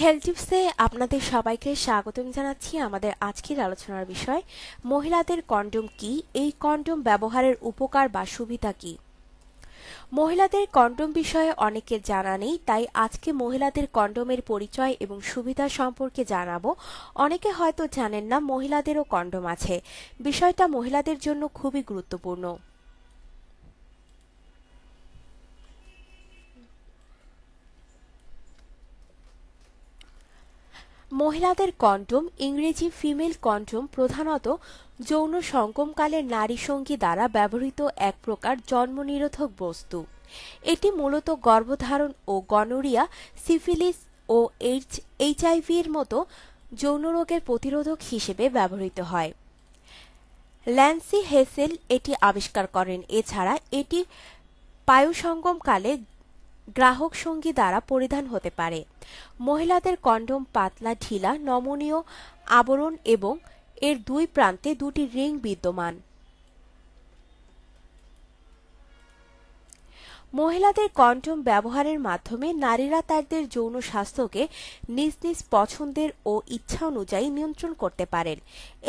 Health টিপসে আপনাদের সবাইকে স্বাগতম জানাচ্ছি আমাদের আজকের আলোচনার বিষয়, মহিলাদের কন্ডোম কি? এই কন্ডোম ব্যবহারের উপকার বা সুবিধা কি? মহিলাদের কন্ডম বিষয়ে অনেকের জানা নেই, তাই আজকে মহিলাদের কন্ডোমের পরিচয় এবং সুবিধা সম্পর্কে জানাব। অনেকে হয়তো জানেন না, মহিলাদেরও কন্ডোম আছে। বিষয়টা মহিলাদের জন্য খুবই গুরুত্বপূর্ণ। মহিলাদের কন্ডোম, ইংরেজি ফিমেল কন্ডোম প্রধানত যৌন সঙ্গমকালে নারী সঙ্গী দ্বারা ব্যবহৃত এক প্রকার জন্মনিরোধক বস্তু। এটি মূলত গর্ভধারণ ও গনোরিয়া, সিফিলিস ও এইচ এইচআইভি এর মতো যৌন রোগের প্রতিরোধক হিসেবে ব্যবহৃত হয়। ল্যান্সি হেসেল এটি আবিষ্কার করেন। এছাড়া এটি পায়ুসঙ্গমকালে গ্রাহক সঙ্গী দ্বারা পরিধান হতে পারে। মহিলাদের কন্ডম, পাতলা, ঢিলা, নমনীয় আবরণ এবং এর দুই প্রান্তে দুটি রিং বিদ্যমান। মহিলাদের কন্ডম ব্যবহারের মাধ্যমে নারীরা তাদের যৌন স্বাস্থ্যকে নিজ নিজ পছন্দের ও ইচ্ছা অনুযায়ী নিয়ন্ত্রণ করতে পারেন।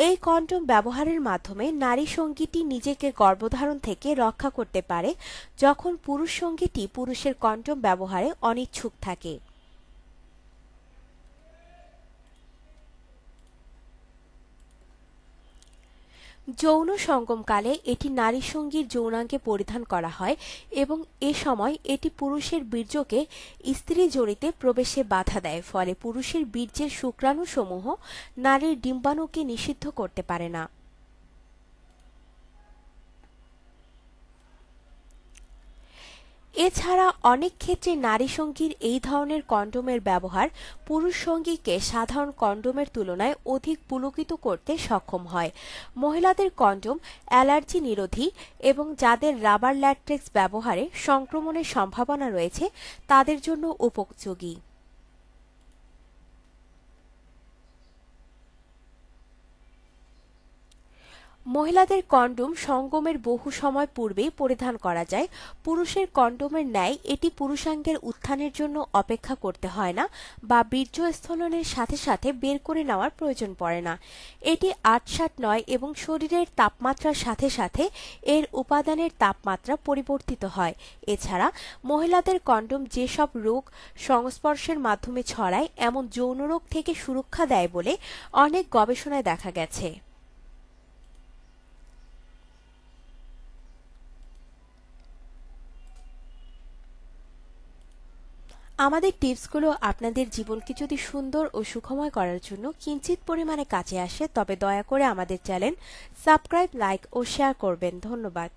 এই কন্ডম ব্যবহারের মাধ্যমে নারী সঙ্গীটি নিজেকে গর্ভধারণ থেকে রক্ষা করতে পারে, যখন পুরুষ সঙ্গীটি পুরুষের কন্ডম ব্যবহারে অনিচ্ছুক থাকে। যৌন সঙ্গমকালে এটি নারী সঙ্গীর যৌনাঙ্গে পরিধান করা হয় এবং এ সময় এটি পুরুষের বীর্যকে স্ত্রী জড়িতে প্রবেশে বাধা দেয়, ফলে পুরুষের বীর্যের শুক্রাণুসমূহ নারীর ডিম্বাণুকে নিষিদ্ধ করতে পারে না। এছাড়া অনেক ক্ষেত্রে নারী সঙ্গীর এই ধরনের কন্ডোমের ব্যবহার পুরুষ সঙ্গীকে সাধারণ কন্ডোমের তুলনায় অধিক পুলকিত করতে সক্ষম হয়। মহিলাদের কন্ডোম অ্যালার্জি নিরোধী এবং যাদের রাবার ল্যাট্রিক্স ব্যবহারে সংক্রমণের সম্ভাবনা রয়েছে, তাদের জন্য উপযোগী। মহিলাদের কন্ডোম সঙ্গমের বহু সময় পূর্বেই পরিধান করা যায়। পুরুষের কন্ডোমের ন্যায় এটি পুরুষাঙ্গের উত্থানের জন্য অপেক্ষা করতে হয় না বা বীর্যস্খলনের সাথে সাথে বের করে নেওয়ার প্রয়োজন পড়ে না। এটি আটসাট নয় এবং শরীরের তাপমাত্রার সাথে সাথে এর উপাদানের তাপমাত্রা পরিবর্তিত হয়। এছাড়া মহিলাদের কন্ডোম যেসব রোগ সংস্পর্শের মাধ্যমে ছড়ায়, এমন যৌন রোগ থেকে সুরক্ষা দেয় বলে অনেক গবেষণায় দেখা গেছে। আমাদের টিপসগুলো আপনাদের জীবনকে যদি সুন্দর ও সুখময় করার জন্য কিঞ্চিত পরিমাণে কাছে আসে, তবে দয়া করে আমাদের চ্যানেল সাবস্ক্রাইব, লাইক ও শেয়ার করবেন। ধন্যবাদ।